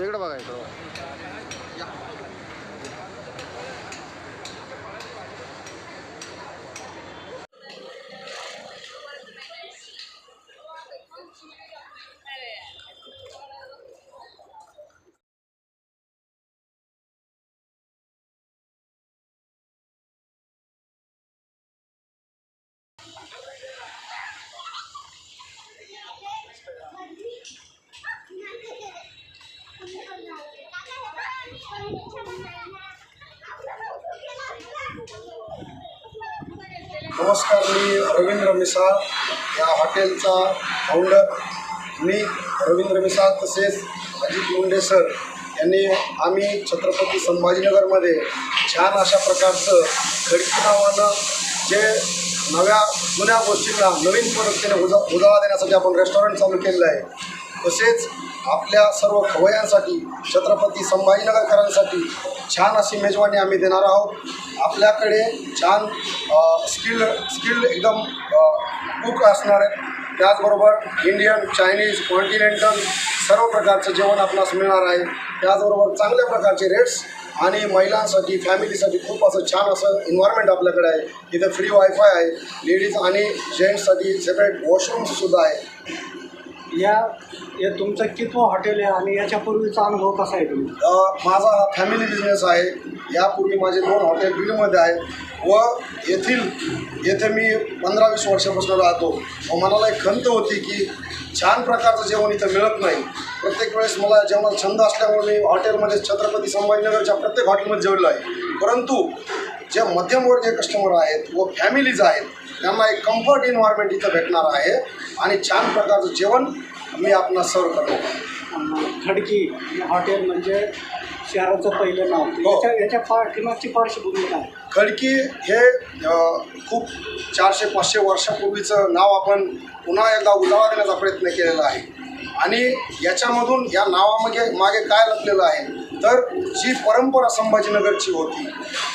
इकडं बघा इकडं बघा. नमस्कार मी रवींद्र मिसाळ या हॉटेलचा फाउंडर मी रवींद्र मिसाळ तसेच अजित मुंडे सर यांनी आम्ही छत्रपती संभाजीनगरमध्ये छान अशा प्रकारचं खडकी नावानं जे नव्या जुन्या गोष्टींना नवीन पद्धतीने उजा उजाळा देण्यासाठी आपण रेस्टॉरंट चालू केलेलं आहे. तसेच आपल्या सर्व खवयांसाठी छत्रपती संभाजीनगरकरांसाठी छान अशी मेजवानी आम्ही देणार आहोत. आपल्याकडे छान स्किल्ड स्किल्ड एकदम कुक असणार आहेत. त्याचबरोबर इंडियन चायनीज कॉन्टिनेंटल सर्व प्रकारचं जेवण आपणास मिळणार आहे. त्याचबरोबर चांगल्या प्रकारचे रेट्स आणि महिलांसाठी फॅमिलीसाठी खूप असं छान असं इन्व्हायरमेंट आपल्याकडे आहे. इथे फ्री वायफाय आहे. लेडीज आणि जेंट्ससाठी सेपरेट वॉशरूम्ससुद्धा आहे. या या तुमचं कितवं हॉटेल आहे आणि याच्यापूर्वीचा अनुभव कसा आहे तुम्ही? अ, माझा हा फॅमिली बिझनेस आहे. यापूर्वी माझे दोन हॉटेल बीडमध्ये आहे व येथील येथे मी पंधरा वीस वर्षापासून राहतो. व मनाला एक खंत होती की छान प्रकारचं जेवण इथं मिळत नाही. प्रत्येक वेळेस मला जेवणात छंद असल्यामुळे मी हॉटेलमध्ये छत्रपती संभाजीनगरच्या प्रत्येक हॉटेलमध्ये जेवलो आहे. परंतु जे मध्यमवर्गीय कस्टमर आहेत व फॅमिलीज आहेत त्यांना एक कम्फर्ट एन्व्हायरमेंट इथं भेटणार आहे. आणि छान प्रकारचं जेवण मी आपणाला सर्व करतो खडकी हे हॉटेल म्हणजे शहराचं पहिलं नाव. हो. याच्या याच्या पाठीमागची पार्श्वभूमी काय? खडकी हे खूप चारशे पाचशे वर्षापूर्वीचं नाव आपण पुन्हा एकदा उजाळा देण्याचा प्रयत्न केलेला आहे. आणि याच्यामधून या नावामागे मागे काय लपलेलं आहे? तर जी परंपरा संभाजीनगरची होती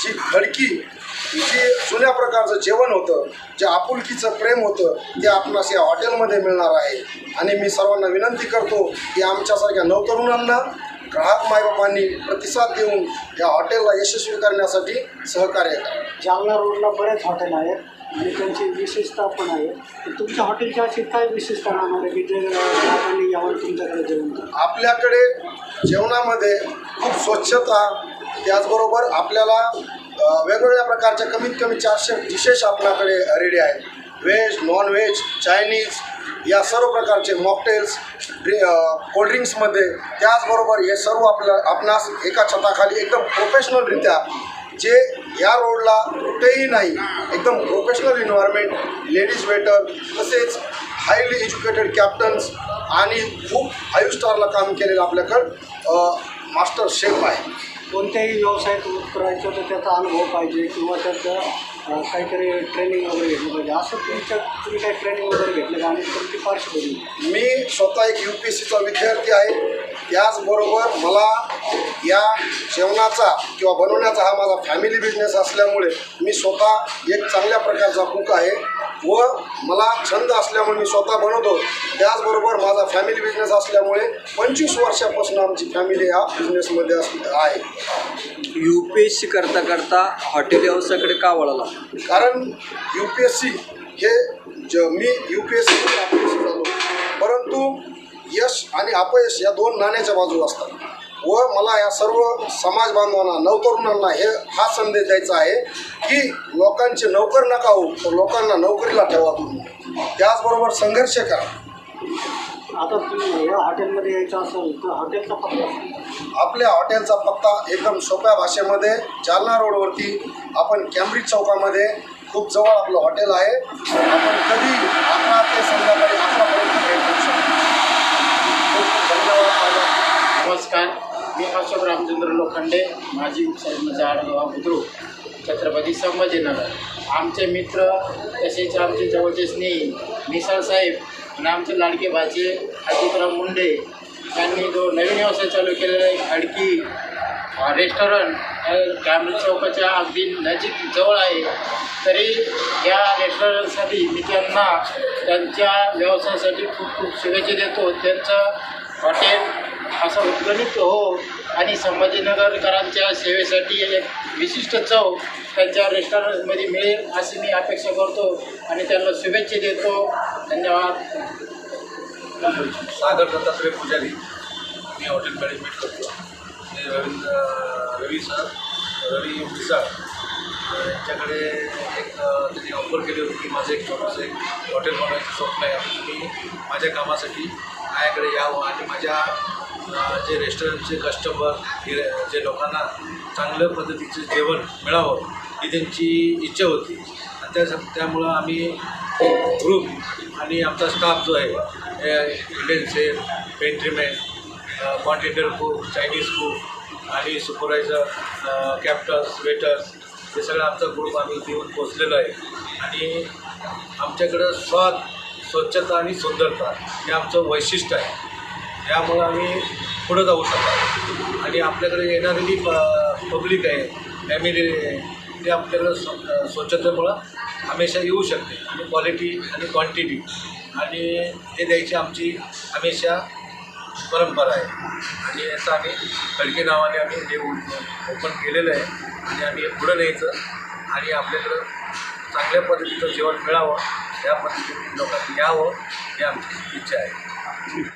जी खडकी जे जुन्या प्रकारचं जेवण होतं जे आपुलकीचं प्रेम होतं ते आपणास या हॉटेलमध्ये मिळणार आहे. आणि मी सर्वांना विनंती करतो की आमच्यासारख्या नवतरुणांना ग्राहक मायबापांनी प्रतिसाद देऊन या हॉटेलला यशस्वी करण्यासाठी सहकार्य करा. जालना रोडला बरेच हॉटेल आहेत. आणि त्यांची विशेषता पण आहे. तर तुमच्या हॉटेलच्या अशी काय विशेषता राहणार आहे की जे ग्राहकांनी तुमच्याकडे जेवण करा? आपल्याकडे जेवणामध्ये खूप स्वच्छता त्याचबरोबर आपल्याला वेगवेगळ्या प्रकारच्या कमीत कमी चारशे डिशेस आपल्याकडे रेडी आहेत. व्हेज नॉन व्हेज चायनीज या सर्व प्रकारचे मॉकटेल्स ड्रि कोल्ड्रिंक्समध्ये त्याचबरोबर हे सर्व आपल्या आपणास एका छताखाली एकदम प्रोफेशनलरित्या जे या रोडला कुठेही नाही. एकदम प्रोफेशनल एन्व्हायरमेंट लेडीज वेटर तसेच हायली एज्युकेटेड कॅप्टन्स आणि खूप फाईव्ह स्टारला काम केलेलं आपल्याकडं मास्टर शेफ आहे. कोणत्याही व्यवसायात उतरायचं तर त्याचा अनुभव पाहिजे किंवा त्याचं काहीतरी ट्रेनिंग वगैरे घेतलं पाहिजे. असं तुमच्या तुम्ही काही ट्रेनिंग वगैरे घेतलं का? आणि तुमची पार्श्वभूमी? मी स्वतः एक यू पी एस सीचा विद्यार्थी आहे. त्याचबरोबर मला या जेवणाचा किंवा बनवण्याचा हा माझा फॅमिली बिझनेस असल्यामुळे मी स्वतः एक चांगल्या प्रकारचा कुक आहे व मला छंद असल्यामुळे मी स्वतः बनवतो. त्याचबरोबर माझा फॅमिली बिझनेस असल्यामुळे पंचवीस वर्षापासून आमची फॅमिली ह्या बिझनेसमध्ये अस आहे. यू पी एस सी करता करता हॉटेल व्यवसायाकडे का वळाला? कारण यू पी एस सी हे ज मी यू पी एस सी झालो परंतु यश आणि अपयश या दोन नाण्याच्या बाजू असतात. व मला या सर्व समाज बांधवांना नवतरुणांना हे हा संदेश द्यायचा आहे की लोकांचे नोकर नका हो तर लोकांना नोकरीला ठेवा तुम्ही त्याचबरोबर संघर्ष करा. आता तुम्ही या हॉटेलमध्ये यायचं असेल तर हॉटेलचा पत्ता. आपल्या हॉटेलचा पत्ता एकदम सोप्या भाषेमध्ये जालना रोडवरती आपण कॅम्ब्रिज चौकामध्ये खूप जवळ आपलं हॉटेल आहे. आपण कधी अकरा ते संध्याकाळी अकरापर्यंत भेट देऊ शकतो खूप खूप धन्यवाद माझ्या मी अशोक रामचंद्र लोखंडे माजी उपसरपंच आडगाव बुद्रुक छत्रपती संभाजीनगर. आमचे मित्र तसेच आमचे जवळचे स्नेही मिसाळ साहेब आणि आमचे लाडके भाचे अजितराव मुंडे यांनी जो नवीन व्यवसाय चालू केलेला आहे खडकी रेस्टॉरंट ग्रामीण चौकाच्या अगदी नजीक जवळ आहे. तरी या रेस्टॉरंटसाठी मी त्यांना त्यांच्या व्यवसायासाठी खूप खूप शुभेच्छा देतो. त्यांचं हॉटेल असं उद्गणित हो आणि संभाजीनगरकरांच्या सेवेसाठी एक विशिष्ट चव त्यांच्या रेस्टॉरंटमध्ये मिळेल अशी मी अपेक्षा करतो आणि त्यांना शुभेच्छा देतो. धन्यवाद. सागर दत्तात्रय पुजारी. मी हॉटेल मॅनेजमेंट करतो. मी रवींद्र रवी सर रवी मिसाळ यांच्याकडे एक त्यांनी ऑफर केली होती की माझं एक छोटंसं एक हॉटेल बनवायचं स्वप्न आहे. तुम्ही माझ्या कामासाठी माझ्याकडे यावं हो आणि माझ्या जे रेस्टॉरंटचे कस्टमर गिरे जे लोकांना चांगल्या पद्धतीचं जेवण मिळावं ही त्यांची इच्छा होती. आणि त्या त्यामुळं आम्ही ग्रुप आणि आमचा स्टाफ जो आहे Indian chef pantryman continental cook Chinese cook आणि सुपरवायझर कॅप्टन्स वेटर्स हे सगळं आमचा ग्रुप आम्ही घेऊन पोचलेलो आहे. आणि आमच्याकडं स्वाद स्वच्छता आणि सुंदरता हे आमचं वैशिष्ट्य आहे. यामुळं आम्ही पुढं जाऊ शकतो आणि आपल्याकडे येणारी जी प पब्लिक आहे फॅमिली आहे ते आपल्याकडं स्व स्वच्छतेमुळं हमेशा येऊ शकते. आणि क्वालिटी आणि क्वांटिटी आणि हे द्यायची आमची हमेशा परंपरा आहे. आणि याचं आम्ही खडके नावाने आम्ही हे ओपन केलेलं आहे. आणि आम्ही हे पुढं न्यायचं. आणि आपल्याकडं चांगल्या पद्धतीचं जेवण मिळावं या पद्धतीने लोकांनी यावं ही आमची इच्छा आहे.